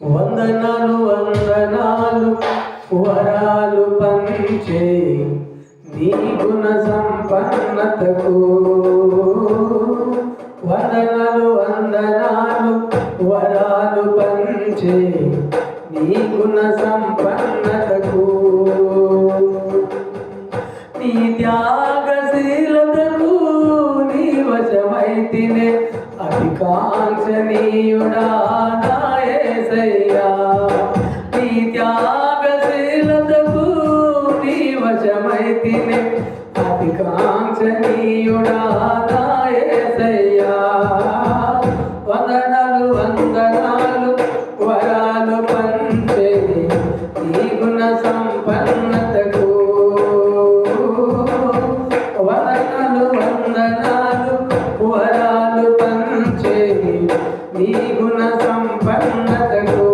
వందనాలు వందనాలు వరాలు పంచే నీ గుణ సంపన్నతకు. అధికాంక్షణీయుడా నాయసయ్యా నీ త్యాగశీలతకు నీ వశమైతినే అధికాంక్షణీయుడా నాయసయ్యా వందనాలు వందనాలు వరాలు పంచే నీ గుణ సంపన్నతకు గుణ సంపన్నతకు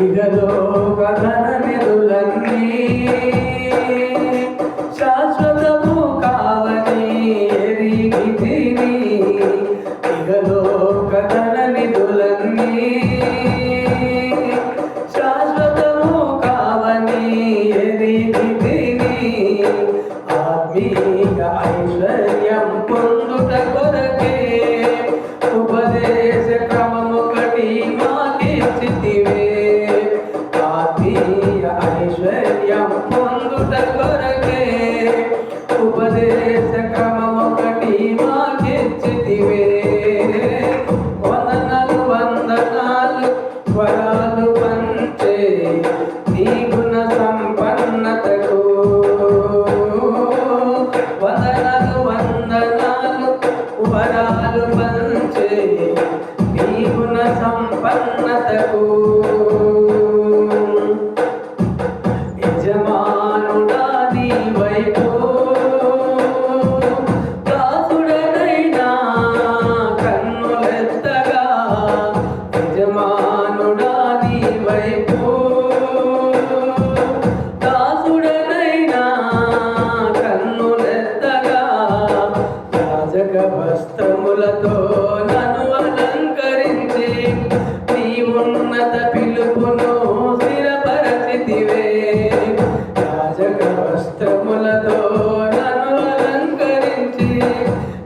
ఇగలో కథన నిధులన్నీ నీ రాజక వస్త్రములతో నన్ను అలంకరించి నీ ఉన్నత పిలుపును స్థిరపరచితివే. రాజక వస్త్రములతో నన్ను అలంకరించి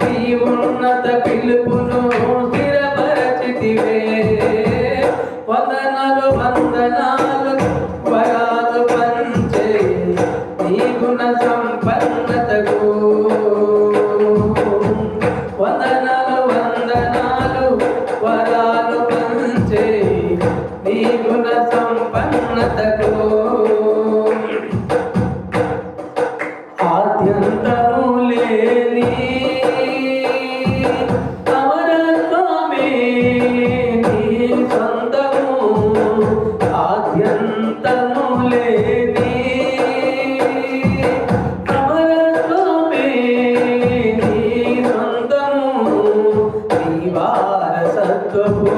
నీ ఉన్నత పిలుపును స్థిరపరచితివే. వందనాలు వందనాలు వరాలు పంచే నీ గుణ సంపన్నతకు గుణ సంపన్నతకు. ఆద్యంతము లేని అమరత్వమే నీ సొంతము. ఆద్యంతము లేని అమరత్వమే నీ సొంతము. నీ వారసత్వపు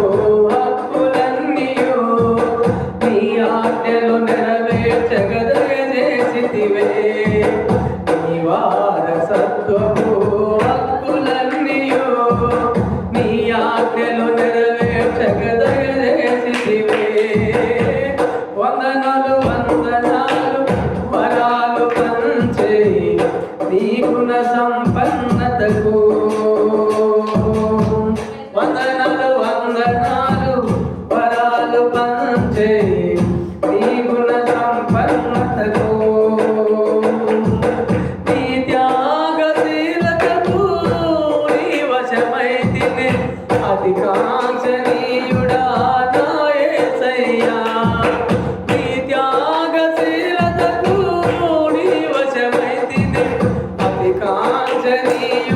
essa, త్యాగశీలతకు నీ వశమైతినే అధికాంక్షణీయుడా